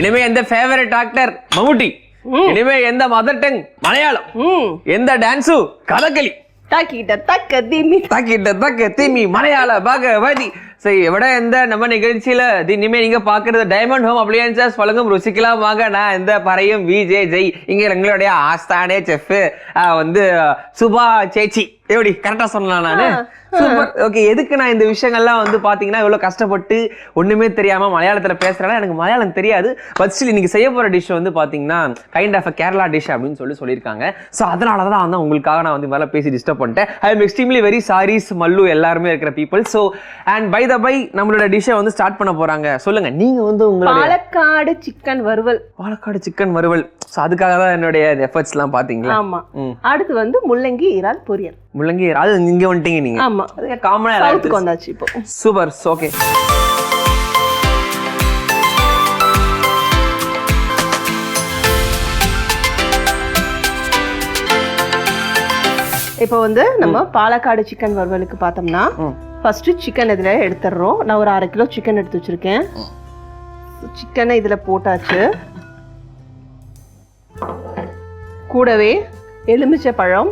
இனிமே எந்த favourite actor மம்முட்டி. இனிமே எந்த மதர் டங் மலையாளம். எந்த டான்ஸு கதகளி. தாக்கிட்ட தக்க திம்மி தக்கிட்ட தக்க திமி மலையாள பகவதி. சரி எവിടെ எந்த நம்ம நிகழ்ச்சியில இனிமே நீங்க பாக்குறது டைமண்ட் ஹோம் அப்ளையன்சஸ் வழங்கும் ருசிக்கலாம் வாங்க. நான் இந்த பறையும் விஜே ஜெய் இங்க எங்களுடைய ஆஸ்தானே செஃப் வந்து சுபா சேச்சி. எப்படி கரெக்டா சொன்னலாம் நானு? சூப்பர் ஓகே எதுக்கு நான் இந்த விஷயங்கள்லாம் வந்து பாத்தீங்கன்னா இவ்வளவு கஷ்டப்பட்டு ஒண்ணுமே தெரியாம மலையாளத்துல பேசுறேன்னா எனக்கு மலையாளம் தெரியாது. பட் ஸ்டில் இன்னைக்கு செய்ய போற டிஷ் வந்து பாத்தீங்கன்னா கைண்ட் ஆஃப் கேரளா டிஷ் அப்படின்னு சொல்லி சொல்லியிருக்காங்க. ஸோ அதனால தான் வந்து உங்களுக்காக நான் வந்து மேலே பேசி டிஸ்டர்ப் பண்ணிட்டேன். I am extremely very sorries Mallu எல்லாருமே இருக்கிற people so and by the by நம்மளோட டிஷ்ஷை வந்து ஸ்டார்ட் பண்ண போறாங்க. சொல்லுங்க நீங்க வந்து உங்களோட பாலக்காடு சிக்கன் வறுவல். பாலக்காடு சிக்கன் வறுவல். ஸோ அதுக்காக தான் என்னுடைய எஃபர்ட்ஸ்லாம் பார்த்தீங்களா ஆமா. ம். அடுத்து வந்து முள்ளங்கி இறால் பொரியல். முள்ளங்கி அது இங்க வந்துட்டீங்க நீங்க. ஆமா. அதுக்கு காமனா சவுத்துக்கு வந்தாச்சு இப்போ. சூப்பர் ஓகே இப்போ வந்து நம்ம பாலக்காடு சிக்கன் வறுவலுக்கு பார்த்தோம்னா. ஃபர்ஸ்ட் சிக்கன் இதுல எடுத்துடுறோம் நான் ஒரு அரை கிலோ சிக்கன் எடுத்து வச்சிருக்கேன். சிக்கனை இதுல போட்டாச்சு. கூடவே எலுமிச்சை பழம்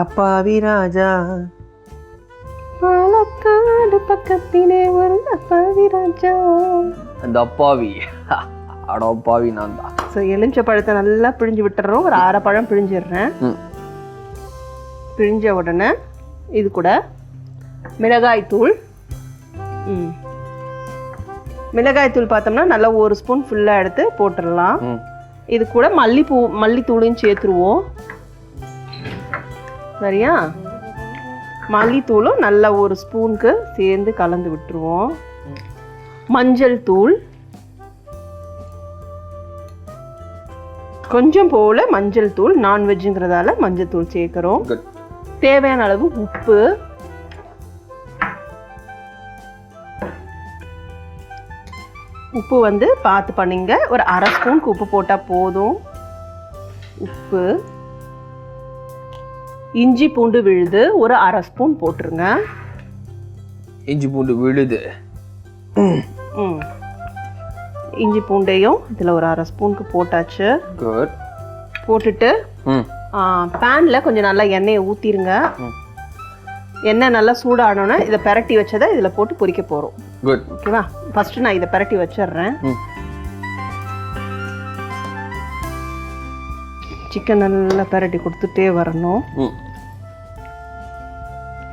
அப்பாவி ராஜா பாலக்காடு பக்கத்திலே ஒரு அப்பாவி ராஜா அந்த அப்பாவி. அட அப்பாவி நான் தான். ஸோ எலுமிச்சை பழத்தை நல்லா பிழிஞ்சு விட்டுறோம். ஒரு அரை பழம் பிழிஞ்சிடுறேன். பிழிஞ்ச உடனே இது கூட மிளகாய் தூள். ம். மிளகாய் தூள் பார்த்தோம்னா நல்லா ஒரு ஸ்பூன் ஃபுல்லாக எடுத்து போட்டுடலாம். இது கூட மல்லிப்பூ மல்லித்தூளையும் சேர்த்துருவோம். சரியா? மல்லித்தூளும் நல்லா ஒரு ஸ்பூனுக்கு சேர்ந்து கலந்து விட்டுருவோம். மஞ்சள் தூள். கொஞ்சம் போல மஞ்சள் தூள் நான்வெஜ்ஜுங்கிறதால மஞ்சள் தூள் சேர்க்குறோம். தேவையான அளவு உப்பு. உப்பு வந்து பார்த்து பண்ணுங்க. ஒரு அரை ஸ்பூனுக்கு உப்பு போட்டால் போதும். உப்பு. இஞ்சி பூண்டு விழுது ஒரு அரை ஸ்பூன் போட்டுருங்க. இஞ்சி பூண்டு விழுது. ம். இஞ்சி பூண்டையும் இதில் ஒரு அரை ஸ்பூனுக்கு போட்டாச்சு. குட் போட்டுட்டு பேனில் கொஞ்சம் நல்லா எண்ணெயை ஊற்றிருங்க. எண்ணெய் நல்லா சூடானோன்னே இதை பெரட்டி வச்சதை இதில் போட்டு பொரிக்க போகிறோம் குட் ஓகேவா? ஃபர்ஸ்ட் நான் இதை பெரட்டி வச்சிடுறேன். சிக்கன் நல்லா பெரட்டி கொடுத்துட்டே வரணும்.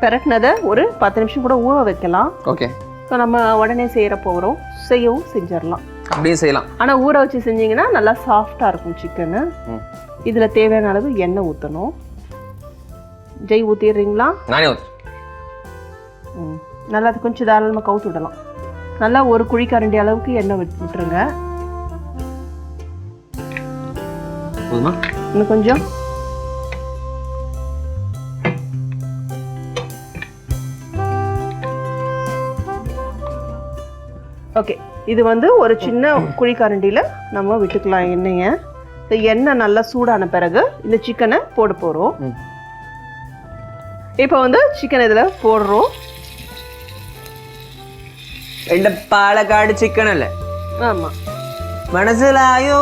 பெரட்டினதை ஒரு பத்து நிமிஷம் கூட ஊற வைக்கலாம். ஓகே ஸோ நம்ம உடனே செய்கிற போகிறோம். செய்யவும் செஞ்சிடலாம். அப்படியே செய்யலாம். ஆனால் ஊற வச்சு செஞ்சீங்கன்னா நல்லா சாஃப்டாக இருக்கும் சிக்கனு இதில் தேவையான அளவு எண்ணெய் ஊற்றணும் ஜெய் ஊற்றிடுறீங்களா நானே ஊத்து ம். நல்லா அது கொஞ்சம் தாராளமாக கவுத்து விடலாம். நல்லா ஒரு குழிக்கரண்டி அளவுக்கு எண்ணெய் விட்டு விட்டுருங்க. இன்னும் கொஞ்சம்? ஓகே இது வந்து ஒரு சின்ன குழிக்காரண்டியில் நம்ம விட்டுக்கலாம் எண்ணெயை. இந்த எண்ணெய் நல்லா சூடான பிறகு இந்த சிக்கனை போட போகிறோம் இப்போ வந்து சிக்கன் இதில் போடுறோம். എൻ്റെ പാലക്കാട് ചിക്കൻ അല്ലേ മനസ്സിലായോ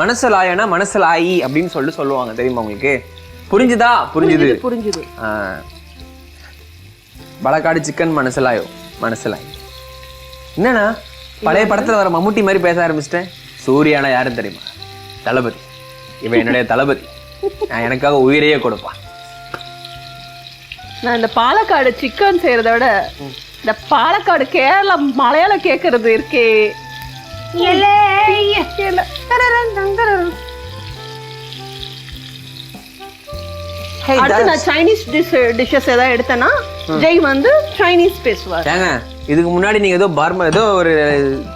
மனசலாயனா மனசலாயி அப்படின்னு சொல்லி சொல்லுவாங்க தெரியுமா உங்களுக்கு? புரிஞ்சுதா? புரிஞ்சுது. புரிஞ்சுது பாலக்காடு சிக்கன் மனசிலாயோ. மனசிலாய். என்னண்ணா? பழைய படத்துல வர மம்முட்டி மாதிரி பேச ஆரம்பிச்சிட்டேன். சூர்யானா யாரும் தெரியுமா? தளபதி. இவன் என்னுடைய தளபதி. நான் எனக்காக உயிரையே கொடுப்பான். நான் இந்த பாலக்காடு சிக்கன் செய்யறத விட இந்த பாலக்காடு கேரளா மலையாளம் கேட்கறது இருக்கே. அடுத்து நான் சைனீஸ் டிஷ் டிஷ்ஷஸ் ஏதாவது எடுத்தேன்னா ஜெய் வந்து சைனீஸ் பேசுவார். ஏங்க இதுக்கு முன்னாடி நீங்க ஏதோ பர்மா ஏதோ ஒரு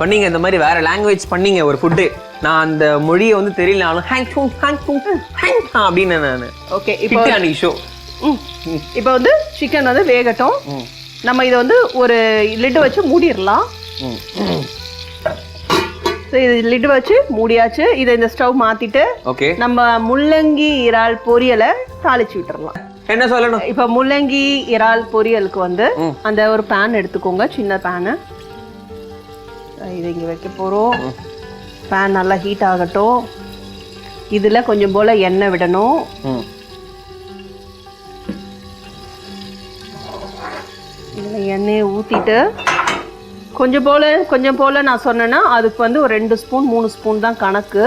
பண்ணீங்க இந்த மாதிரி வேற லாங்குவேஜ் பண்ணீங்க ஒரு ஃபுட்டு நான் அந்த மொழியை வந்து தெரியலனாலும் ஹேங் டூங் ஹேங் டூங் ஹேங் அப்படின்னு நான். ஓகே இப்போ அன்னைக்கு ஷோ. இப்போ வந்து சிக்கன் வந்து வேகட்டும். நம்ம இதை வந்து ஒரு லிட்டு வச்சு மூடிடலாம். ஸோ இது லிட்டு வச்சு மூடியாச்சு. இதை இந்த ஸ்டவ் மாத்திட்டு ஓகே நம்ம முள்ளங்கி இறால் பொரியலை தாளிச்சு விட்டுறலாம். என்ன சொல்லணும்? இப்போ முள்ளங்கி இறால் பொரியலுக்கு வந்து. அந்த ஒரு பேன் எடுத்துக்கோங்க சின்ன பேனு இதை இங்கே வைக்க போகிறோம் ஃபேன் நல்லா ஹீட் ஆகட்டும். இதில் கொஞ்சம் போல் எண்ணெய் விடணும். இதில் எண்ணெயை ஊற்றிட்டு கொஞ்சம் போல் கொஞ்சம் போல் நான் சொன்னேன்னா அதுக்கு வந்து ஒரு ரெண்டு ஸ்பூன் மூணு ஸ்பூன் தான் கணக்கு.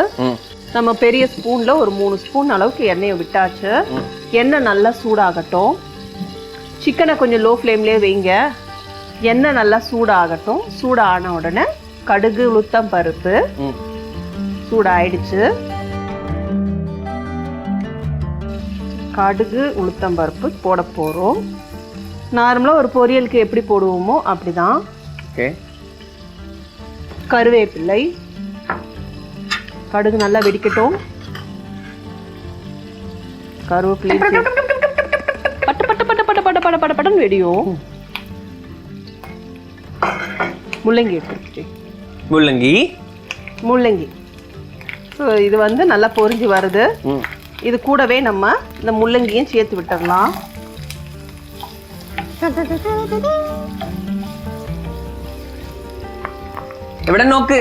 நம்ம பெரிய ஸ்பூனில் ஒரு மூணு ஸ்பூன் அளவுக்கு எண்ணெயை விட்டாச்சு. எண்ணெய் நல்லா சூடாகட்டும். சிக்கனை கொஞ்சம் லோ ஃப்ளேம்லேயே வைங்க. எண்ணெய் நல்லா சூடாகட்டும். சூடான உடனே கடுகு உளுத்தம் பருப்பு சூடாயிடுச்சு. கடுகு உளுத்தம் பருப்பு போட போகிறோம் நார்மலாக ஒரு பொரியலுக்கு எப்படி போடுவோமோ அப்படிதான். கருவேப்பிள்ளை கடுகு நல்லா வெடிக்கட்டும். கருவேப்பிலை பட்டு பட்டு பட்டு பட்டு பட்டு பட பட படன்னு வெடியும். முள்ளங்கி எடுத்துக்கிட்டு முள்ளங்கி? முள்ளங்கி. ஸோ இது வந்து நல்லா பொறிஞ்சு வருது. இது கூடவே நம்ம இந்த முள்ளங்கியும் சேர்த்து விட்டுடலாம் ഇവിടെ நோக்கு?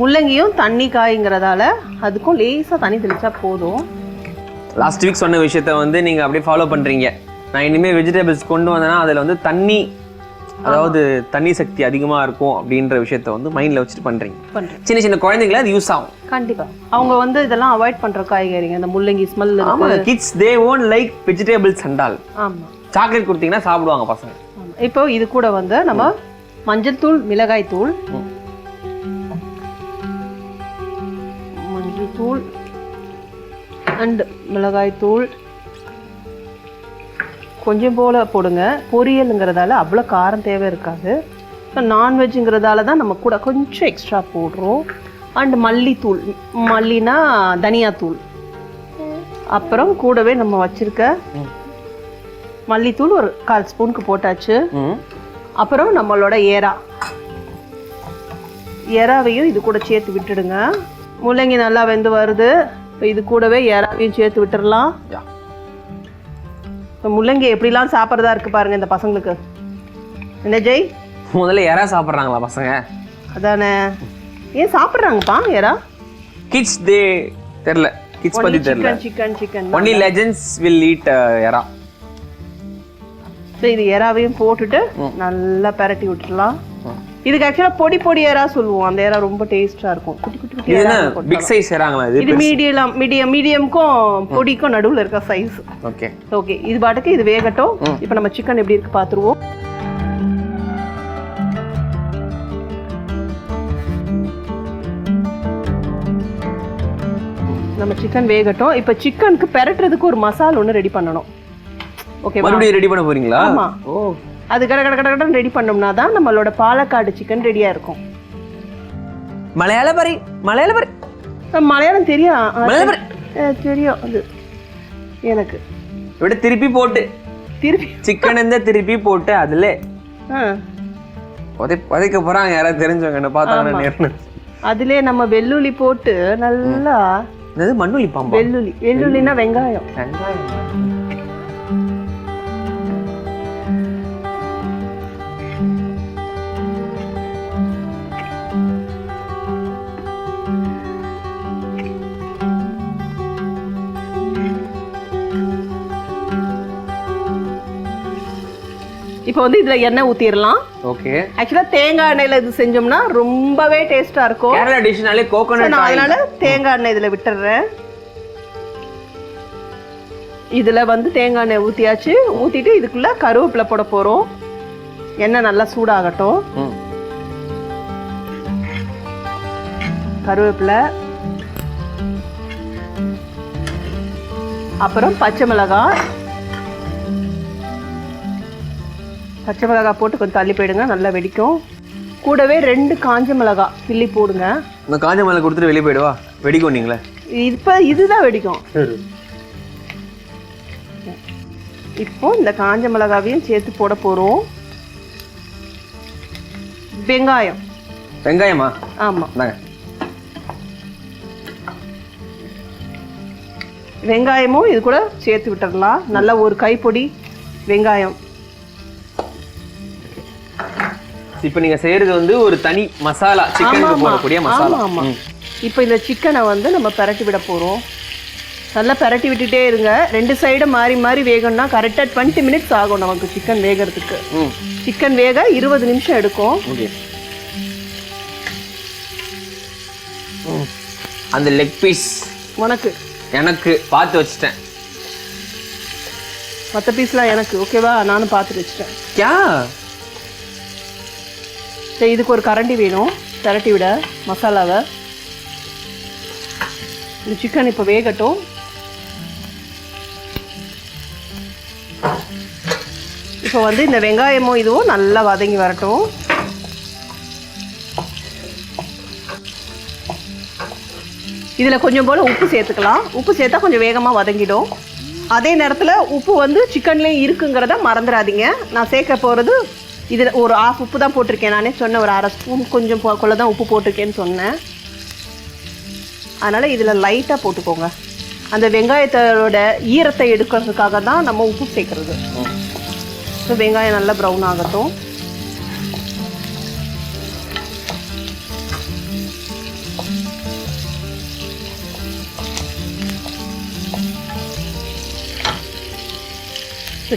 முள்ளங்கியும் தண்ணி காய்ங்கிறதால அதுக்கும் லேசாக தண்ணி தெளிச்சா போதும். லாஸ்ட் வீக் சொன்ன விஷயத்த வந்து நீங்க அப்படியே ஃபாலோ பண்றீங்க. நான் இனிமே வெஜிடபிள்ஸ் கொண்டு வந்தேன்னா அதுல வந்து தண்ணி அதாவது தண்ணி சக்தி அதிகமா இருக்கும் அப்படின்ற விஷயத்த வந்து மைண்ட்ல வச்சுட்டு பண்ணுறேன் சின்ன சின்ன குழந்தைங்கள அது யூஸ் ஆகும். கண்டிப்பா. அவங்க வந்து இதெல்லாம் அவாய்ட் பண்ற காய்கறிங்க இந்த முள்ளங்கி ஸ்மெல் ஆமா இருக்கு kids they own like vegetables and all ஆமா. சாக்லேட் கொடுத்தீங்கன்னா சாப்பிடுவாங்க பசங்க. இப்போ இது கூட வந்து நம்ம மஞ்சள் தூள் மிளகாய் தூள் அண்ட் மிளகாய் தூள். கொஞ்சம் போல போடுங்க. பொரியலுங்கிறதால அவ்வளோ காரம் தேவை இருக்காது. இப்போ நான்வெஜ்ங்கிறதால தான் நம்ம கூட கொஞ்சம் எக்ஸ்ட்ரா போடுறோம். அண்ட் மல்லித்தூள் மல்லினா தனியாத்தூள். அப்புறம் கூடவே நம்ம வச்சிருக்க. மல்லித்தூள் ஒரு கால் ஸ்பூனுக்கு போட்டாச்சு. அப்புறம் நம்மளோட ஏரா எறாவையும் இது கூட சேர்த்து விட்டுடுங்க. முள்ளங்கி நல்லா வெந்து வருது. இப்போ இது கூடவே எறாவையும் சேர்த்து விட்டுறலாம். யா. இப்போ முள்ளங்கி எப்படிலாம் சாப்பிட்றதா இருக்கு பாருங்க இந்த பசங்களுக்கு. என்ன ஜெய்? முதல்ல யாரா சாப்பிட்றாங்களா பசங்க? அதானே. ஏன் சாப்பிட்றாங்கப்பா எறா கிட்ஸ் தே தெரியல. கிட்ஸ் பத்தி தெரியல. Chicken chicken only legends will eat எறா இது எறாவையும் போட்டுட்டு. நல்லா பெரட்டி விட்டுறலாம். ம். இதுக்கு ஆக்சுவலாக பொடி பொடி எறா சொல்லுவோம். அந்த எறா ரொம்ப டேஸ்டா இருக்கும். குட்டி போட்டு பிக் சைஸ் எறாங்களா இது? இது மீடியம் மீடியம் மீடியம்க்கும் பொடிக்கும் நடுவுல இருக்க சைஸ் ஓகே ஓகே இது பாட்டுக்கு இது வேகட்டும். இப்போ நம்ம சிக்கன் எப்படி இருக்கு பார்த்துருவோம் நம்ம சிக்கன் வேகட்டும். இப்போ சிக்கனுக்கு பெரட்டுறதுக்கு ஒரு மசால் ஒன்று ரெடி பண்ணணும். ஓகேவா மறுபடியும் ரெடி பண்ண போறீங்களா? ஆமா. ஓ. அது கட கட கட கடன்னு ரெடி பண்ணோம்னா தான் நம்மளோட பாலக்காடு சிக்கன் ரெடியா இருக்கும் மலையாள பரி மலையாள பரி அஹ் மலையாளம் தெரியும் மலையாள பரி அஹ் தெரியும் அது எனக்கு ഇവിടെ തിരുപ്പി പോട്ട് திருப்பி சிக்கன் இந்த திருப்பி போட்டு அதுல ஆ உதை உதைக்க போறாங்க யாராவது தெரிஞ்சவங்க என்ன பார்த்தாங்க நேர்னு அதிலே நம்ம வெள்ளுள்ளி போட்டு நல்லா என்னது மண்ணுளி பாம்பா வெள்ளுள்ளி வெள்ளுள்ளினா வெங்காயம் வெங்காயம் இப்போ வந்து இதுல எண்ணெய் ஊத்திடலாம் ஓகே. ஆக்சுவலா தேங்காய் எண்ணெயில இது செஞ்சோம்னா ரொம்பவே டேஸ்டா இருக்கும். கேரளா டிஷ்னாலே கோகோனட் நான் அதனால தேங்காய் எண்ணெய் இதுல விட்டுறேன். இதுல வந்து தேங்காய் எண்ணெய் ஊத்தியாச்சு. ஊத்திட்டு இதுக்குள்ள கருவேப்பிலை போட போறோம். எண்ணெய் நல்லா சூடாகட்டும். கருவேப்பிலை. அப்புறம் பச்சை மிளகாய். பச்சை மிளகாய் போட்டு கொஞ்சம் தள்ளி போயிடுங்க நல்லா வெடிக்கும். கூடவே ரெண்டு காஞ்ச மிளகாய் கிள்ளி போடுங்க. இந்த காஞ்ச மலை கொடுத்துட்டு வெளியே போயிடுவா வெடிக்கும் நீங்களே. இப்போ இதுதான் வெடிக்கும். இப்போ இந்த காஞ்ச மிளகாவையும் சேர்த்து போட போறோம். வெங்காயம். வெங்காயமா? ஆமா. இந்தாங்க. வெங்காயமும் இது கூட சேர்த்து விட்டுறலாம். நல்லா ஒரு கைப்பொடி வெங்காயம். இப்போ நீங்க செய்யறது வந்து ஒரு தனி மசாலா சிக்கனுக்கு ஆமா போடக்கூடிய மசாலா. ஆமா ம். இப்போ இந்த சிக்கனை வந்து நம்ம பிரட்டி விட போறோம். நல்லா பிரட்டி விட்டுட்டே இருங்க. ரெண்டு சைடும் மாறி மாறி வேகணும்னா கரெக்டாக டுவெண்ட்டி மினிட்ஸ் ஆகும் நமக்கு சிக்கன் வேகிறதுக்கு. சிக்கன் வேக இருபது நிமிஷம் எடுக்கும். அந்த லெக் பீஸ் உனக்கு. எனக்கு பார்த்து வச்சுட்டேன். மற்ற பீஸ்லாம் எனக்கு. ஓகேவா நானும் பார்த்துட்டு வச்சிட்டேன். கியா சரி இதுக்கு ஒரு கரண்டி வேணும். திரட்டி விட மசாலாவை. இந்த சிக்கன் இப்போ வேகட்டும். இப்போ வந்து இந்த வெங்காயமும் இதுவும் நல்லா வதங்கி வரட்டும். இதில் கொஞ்சம் போல் உப்பு சேர்த்துக்கலாம். உப்பு சேர்த்தா கொஞ்சம் வேகமாக வதங்கிடும். அதே நேரத்தில் உப்பு வந்து சிக்கன்லேயும் இருக்குங்கிறத மறந்துடாதீங்க. நான் சேர்க்க போகிறது இதில் ஒரு ஆஃப் உப்பு தான் போட்டிருக்கேன் நானே சொன்னேன் ஒரு அரை ஸ்பூன் கொஞ்சம் போ- கொள்ள தான் உப்பு போட்டிருக்கேன்னு சொன்னேன். அதனால் இதில் லைட்டாக போட்டுக்கோங்க. அந்த வெங்காயத்தோட ஈரத்தை எடுக்கிறதுக்காக தான் நம்ம உப்பு சேர்க்குறது. ஸோ வெங்காயம் நல்லா ப்ரௌன் ஆகட்டும்.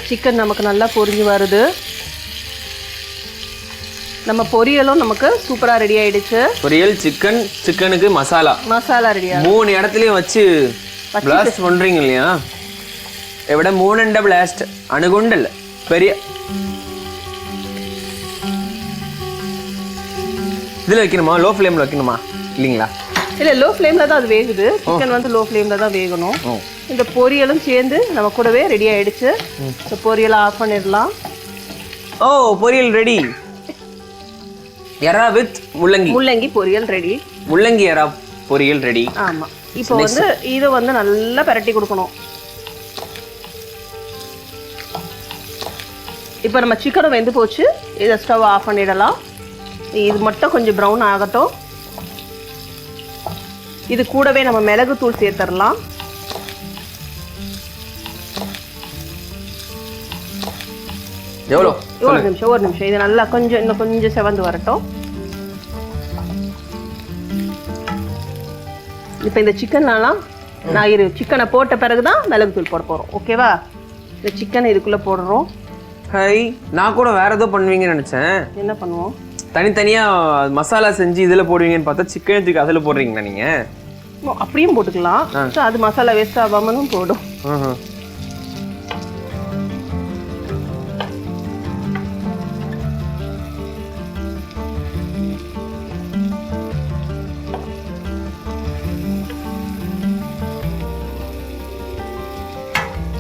சிக்கன் நமக்கு நல்லா பொரிஞ்சு வருது. நம்ம பொரியலும் நமக்கு சூப்பராக ரெடி ஆயிடுச்சு பொரியல் சிக்கன் சிக்கனுக்கு மசாலா மசாலா ரெடி மூணு இடத்துலயும் வச்சு பிளாஸ்ட் பண்றீங்க இல்லையா ഇവിടെ മൂന്നുണ്ട ബ്ലാസ്റ്റ് അണുകൊണ്ടല്ല പെരിയ இதுல வைக்கணுமா லோ ஃப்ளேம்ல வைக்கணுமா இல்லைங்களா இல்லை லோ ஃப்ளேமில் தான் அது வேகுது சிக்கன் வந்து லோ ஃப்ளேமில் தான் வேகணும் ஓ இந்த பொரியலும் சேர்ந்து நம்ம கூடவே ரெடி ஆயிடுச்சு இந்த பொரியலை ஆஃப் பண்ணிடலாம் ஓ பொரியல் ரெடி எறா வித் முள்ளங்கி. முள்ளங்கி பொரியல் ரெடி முள்ளங்கி எறா பொரியல் ரெடி ஆமாம் இப்போ வந்து இதை வந்து நல்லா பிரட்டி கொடுக்கணும். இப்போ நம்ம சிக்கனும் வெந்து போச்சு. இதை ஸ்டவ் ஆஃப் பண்ணிடலாம். இது மட்டும் கொஞ்சம் ப்ரௌன் ஆகட்டும். இது கூடவே நம்ம மிளகு தூள் சேர்த்துடலாம் எவ்வளோ? ஒரு நிமிஷம் ஒரு நிமிஷம். இது நல்லா கொஞ்சம் இன்னும் கொஞ்சம் செவந்து வரட்டும். இப்போ இந்த சிக்கன்லாம் நான் இரு சிக்கனை போட்ட பிறகு தான் மிளகுத்தூள் போட போகிறோம் ஓகேவா இந்த சிக்கனை இதுக்குள்ளே போடுறோம். ஹை நான் கூட வேற ஏதோ பண்ணுவீங்கன்னு நினைச்சேன். என்ன பண்ணுவோம்? தனித்தனியா மசாலா செஞ்சு இதுல போடுவீங்கன்னு பார்த்தா சிக்கன் தூக்கி அதுல போடுறீங்களா நீங்க? ஓ, அப்படியும் போட்டுக்கலாம். அது மசாலா வேஸ்ட் ஆகாமலும் போடும்.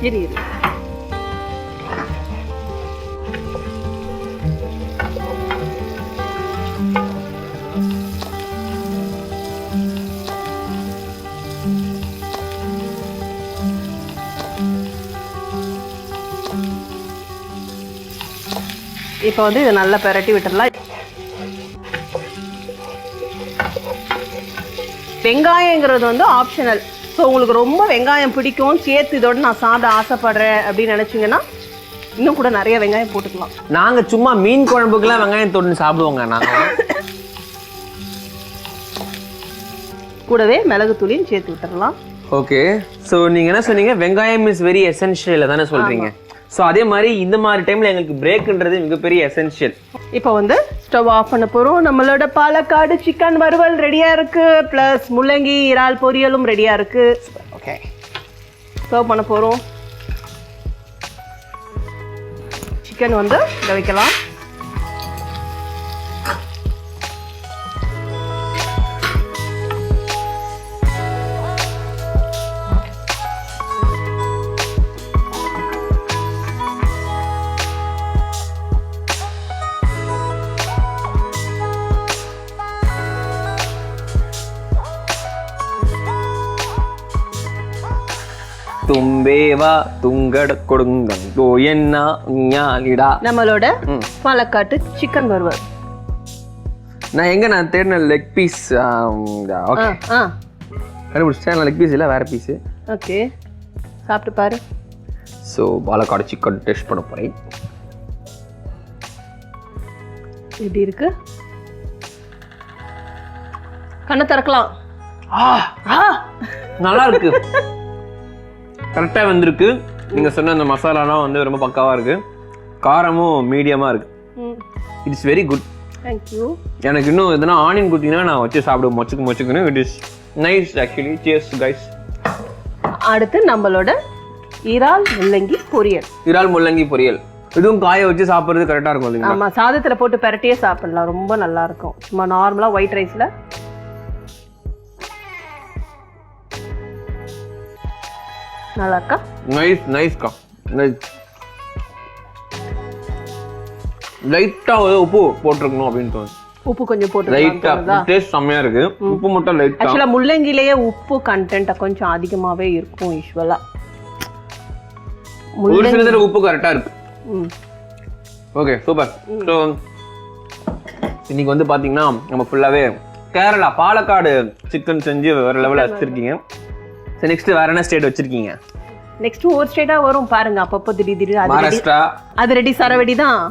இரு இரு இப்போ வந்து இதை நல்லா பெரட்டி விட்டுடலாம் வெங்காயங்கிறது வந்து ஆப்ஷனல் ஸோ உங்களுக்கு ரொம்ப வெங்காயம் பிடிக்கும் சேர்த்து இதோட நான் சாப்பிட ஆசைப்படுறேன் அப்படின்னு நினச்சிங்கன்னா இன்னும் கூட நிறைய வெங்காயம் போட்டுக்கலாம். நாங்க சும்மா மீன் குழம்புக்குலாம் வெங்காயம் தொட்டு சாப்பிடுவோங்க நாங்க. கூடவே மிளகு தூளியும் சேர்த்து விட்டுறலாம். ஓகே. ஸோ நீங்க என்ன சொன்னீங்க? வெங்காயம் இஸ் வெரி எசென்ஷியல் தானே சொல்றீங்க. ஸோ அதே மாதிரி இந்த மாதிரி டைம்ல எங்களுக்கு பிரேக்ன்றது மிகப்பெரிய எசென்ஷியல் இப்போ வந்து ஸ்டவ் ஆஃப் பண்ண போகிறோம் நம்மளோட பாலக்காடு சிக்கன் வறுவல் ரெடியாக இருக்குது ப்ளஸ் முள்ளங்கி இறால் பொரியலும் ரெடியாக இருக்குது ஓகே சர்வ் பண்ண போகிறோம் சிக்கன் வந்து வைக்கலாம். தும்பேவா துங்கட கொடுங்கம் தோ என்ன ஞாலிடா நம்மளோட. பாலக்காட்டு சிக்கன் வறுவல். நான் எங்க நான் தேடின லெக் பீஸ் ஓகே கண்டுபிடிச்சிட்டேன் லெக் பீஸ் இல்லை வேற பீஸு ஓகே சாப்பிட்டு பாரு. ஸோ பாலக்காடு சிக்கன் டெஸ்ட் பண்ண போகிறேன் எப்படி இருக்கு? கண்ணை திறக்கலாம். நல்லா இருக்கு. கரெக்டாக வந்திருக்கு. நீங்க சொன்ன அந்த மசாலாலாம் வந்து ரொம்ப பக்காவா இருக்கு. காரமும் மீடியமா இருக்கு. இட்ஸ் வெரி குட் தேங்க்யூ எனக்கு இன்னும் எதுனா ஆனியன் குட்டினா நான் வச்சு சாப்பிடுவேன் மொச்சுக்கு மொச்சுக்குன்னு it is nice actually cheers guys அடுத்து நம்மளோட இறால் முள்ளங்கி பொரியல். இறால் முள்ளங்கி பொரியல். இதுவும் காய வச்சு சாப்பிடுறது கரெக்டா இருக்கும் இல்லைங்களா? ஆமா சாதத்துல போட்டு பெரட்டியே சாப்பிடலாம். ரொம்ப நல்லா இருக்கும். சும்மா நார்மலா ஒயிட் ரைஸ்ல நல்லா இருக்கா நைஸ் நைஸ்க்கா நைஸ் லைட்டா உப்பு போட்டிருக்கணும் அப்படின்னு தோணுது. உப்பு கொஞ்சம் போட்டு லைட்டா டேஸ்ட் செம்மையா இருக்கு. உப்பு மட்டும் லைட்டா ஆக்சுவலா முள்ளங்கிலேயே உப்பு கண்டென்ட் கொஞ்சம் அதிகமாவே இருக்கும் யூஸ்வலா ஒரு சில உப்பு கரெக்டா இருக்கு. ஓகே சூப்பர் ஸோ இன்னைக்கு வந்து பாத்தீங்கன்னா நம்ம ஃபுல்லாவே கேரளா பாலக்காடு சிக்கன் செஞ்சு வேற லெவலில் வச்சிருக்கீங்க. ஸோ நெக்ஸ்ட் வேற என்ன ஸ்டேட் வச்சிருக்கீங்க? நெக்ஸ்ட் ஒரு ஸ்டேட்டா வரும் பாருங்க அப்பப்போ திடீர் திடீர் அது ரெடி மகாராஷ்டிரா அது ரெடி சரவெடி தான்.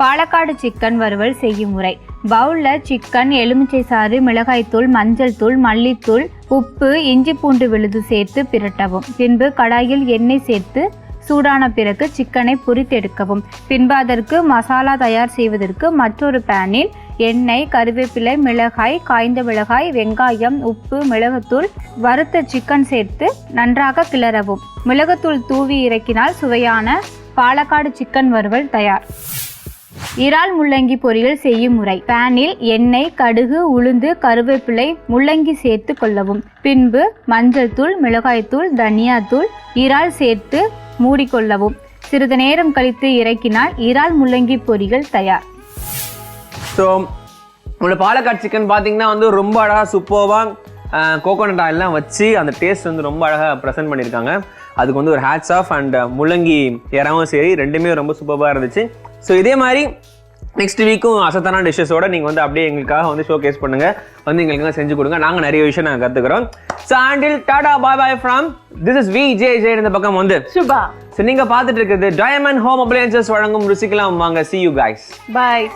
பாலக்காடு சிக்கன் வறுவல் செய்யும் முறை. பவுலில் சிக்கன் எலுமிச்சை சாறு மிளகாய்த்தூள் மஞ்சள் தூள் மல்லித்தூள் உப்பு இஞ்சி பூண்டு விழுது சேர்த்து பிரட்டவும். பின்பு கடாயில் எண்ணெய் சேர்த்து சூடான பிறகு சிக்கனை பொரித்தெடுக்கவும். பின்பு அதற்கு மசாலா தயார் செய்வதற்கு மற்றொரு பேனில் எண்ணெய் கருவேப்பிலை மிளகாய் காய்ந்த மிளகாய் வெங்காயம் உப்பு மிளகுத்தூள் வறுத்த சிக்கன் சேர்த்து நன்றாக கிளறவும். மிளகுத்தூள் தூவி இறக்கினால் சுவையான பாலக்காடு சிக்கன் வறுவல் தயார். இறால் முள்ளங்கி பொரியல் செய்யும் முறை. பேனில் எண்ணெய் கடுகு உளுந்து கருவேப்பிலை முள்ளங்கி சேர்த்து கொள்ளவும். பின்பு மஞ்சள் தூள் மிளகாய்த்தூள் தனியாத்தூள் இறால் சேர்த்து மூடிக்கொள்ளவும். சிறிது நேரம் கழித்து இறக்கினால் இறால் முள்ளங்கி பொரியல் தயார். ஸோ உங்களோட பாலக்காடு சிக்கன் பார்த்தீங்கன்னா வந்து ரொம்ப அழகாக சூப்பர்வாக கோகோனட் ஆயில்லாம் வச்சு அந்த டேஸ்ட் வந்து ரொம்ப அழகாக ப்ரெசென்ட் பண்ணியிருக்காங்க. அதுக்கு வந்து ஒரு ஹேட்ஸ் ஆஃப் அண்ட் முள்ளங்கி இறவும் சரி ரெண்டுமே ரொம்ப சூப்பராக இருந்துச்சு. ஸோ இதே மாதிரி நெக்ஸ்ட் வீக்கும் அசத்தான டிஷ்ஷஸோட நீங்கள் வந்து அப்படியே எங்களுக்காக வந்து ஷோ கேஸ் பண்ணுங்க. வந்து எங்களுக்காக செஞ்சு கொடுங்க. நாங்கள் நிறைய விஷயம் நாங்கள் கற்றுக்குறோம் ஸோ ஆண்டில் tata bye bye from this is V J J இந்த பக்கம் வந்து. சுபா. ஸோ நீங்கள் பார்த்துட்டு இருக்கிறது டயமண்ட் ஹோம் அப்ளையன்சஸ் வழங்கும் ருசிக்கலாம் வாங்க. C you guys. பாய்